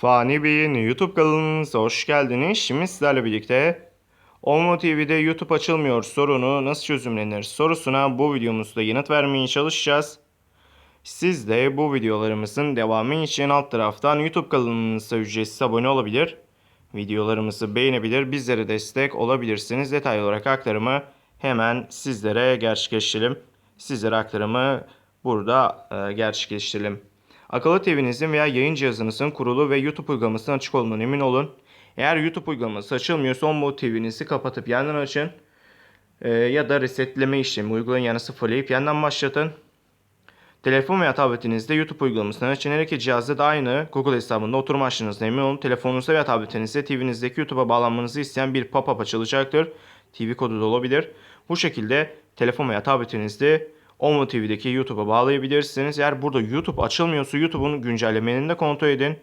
Fani Bey'in YouTube kanalınıza hoş geldiniz. Şimdi sizlerle birlikte Olmo TV'de YouTube açılmıyor sorunu nasıl çözümlenir sorusuna bu videomuzda yanıt vermeye çalışacağız. Siz de bu videolarımızın devamı için alt taraftan YouTube kanalımıza ücretsiz abone olabilir. Videolarımızı beğenebilir, bizlere destek olabilirsiniz. Detaylı olarak aktarımı hemen sizlere gerçekleştirelim. Sizlere aktarımı burada e, gerçekleştirelim. Akıllı TV'nizin veya yayın cihazınızın kurulu ve YouTube uygulamasının açık olduğundan emin olun. Eğer YouTube uygulaması açılmıyorsa Onboard TV'nizi kapatıp yeniden açın. E, ya da resetleme işlemi uygulayın yani sıfırlayıp yeniden başlatın. Telefon veya tabletinizde YouTube uygulamasını açın. Her iki cihazda da aynı Google hesabında oturma açtığınızda emin olun. Telefonunuzda veya tabletinizde TV'nizdeki YouTube'a bağlanmanızı isteyen bir pop-up açılacaktır. TV kodu da olabilir. Bu şekilde telefon veya tabletinizde Onvo TV'deki YouTube'a bağlayabilirsiniz. Eğer burada YouTube açılmıyorsa YouTube'un güncellemelerini de kontrol edin.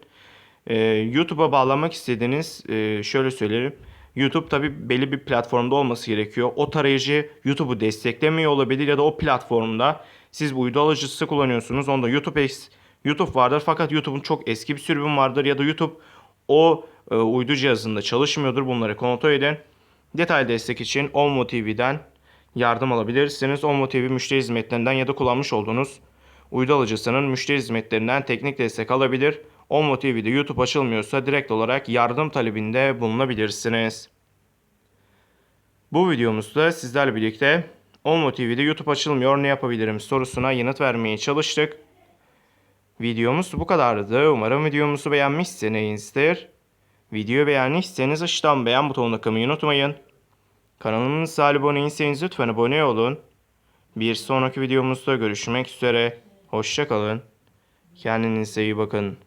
Ee, YouTube'a bağlanmak istediğiniz e, şöyle söylerim. YouTube tabi belli bir platformda olması gerekiyor. O tarayıcı YouTube'u desteklemiyor olabilir ya da o platformda siz bu uydu alıcısı kullanıyorsunuz. Onda YouTube X, YouTube vardır fakat YouTube'un çok eski bir sürümü vardır ya da YouTube o e, uydu cihazında çalışmıyordur. Bunları kontrol edin. Detaylı destek için Olmo TV'den yardım alabilirsiniz. Olmo TV müşteri hizmetlerinden ya da kullanmış olduğunuz uydu alıcısının müşteri hizmetlerinden teknik destek alabilir. Olmo TV'de YouTube açılmıyorsa direkt olarak yardım talebinde bulunabilirsiniz. Bu videomuzda sizlerle birlikte Olmo TV'de YouTube açılmıyor ne yapabilirim sorusuna yanıt vermeye çalıştık. Videomuz bu kadardı. Umarım videomuzu beğenmişsinizdir. Videoyu beğendiyseniz aşağıdan beğen butonuna kılmayı unutmayın. Kanalımıza abone değilseniz lütfen abone olun. Bir sonraki videomuzda görüşmek üzere. Hoşçakalın. Kendinize iyi bakın.